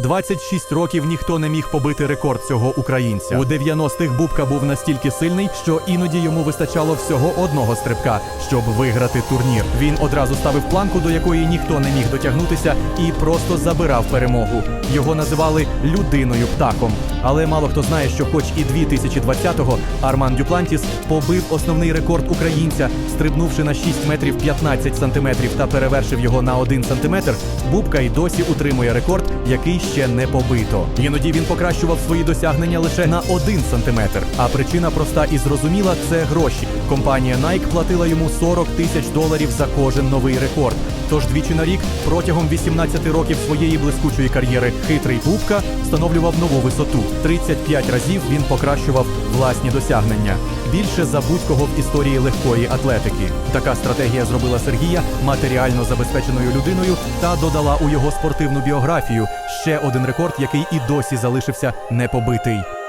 26 років ніхто не міг побити рекорд цього українця. У 90-х Бубка був настільки сильний, що іноді йому вистачало всього одного стрибка, щоб виграти турнір. Він одразу ставив планку, до якої ніхто не міг дотягнутися, і просто забирав перемогу. Його називали людиною птахом. Але мало хто знає, що, хоч і 2020-го Арман Дюплантіс побив основний рекорд українця, стрибнувши на 6 метрів 15 сантиметрів та перевершив його на 1 сантиметр, Бубка й досі утримує рекорд, який ще не побито. Іноді він покращував свої досягнення лише на один сантиметр. А причина проста і зрозуміла це гроші. Компанія Nike платила йому 40 тисяч доларів за кожен новий рекорд. Тож двічі на рік протягом 18 років своєї блискучої кар'єри хитрий Бубка встановлював нову висоту. 35 разів він покращував власні досягнення. Більше за будь-кого в історії легкої атлетики. Така стратегія зробила Сергія матеріально забезпеченою людиною та додала у його спортивну біографію ще один рекорд, який і досі залишився непобитий.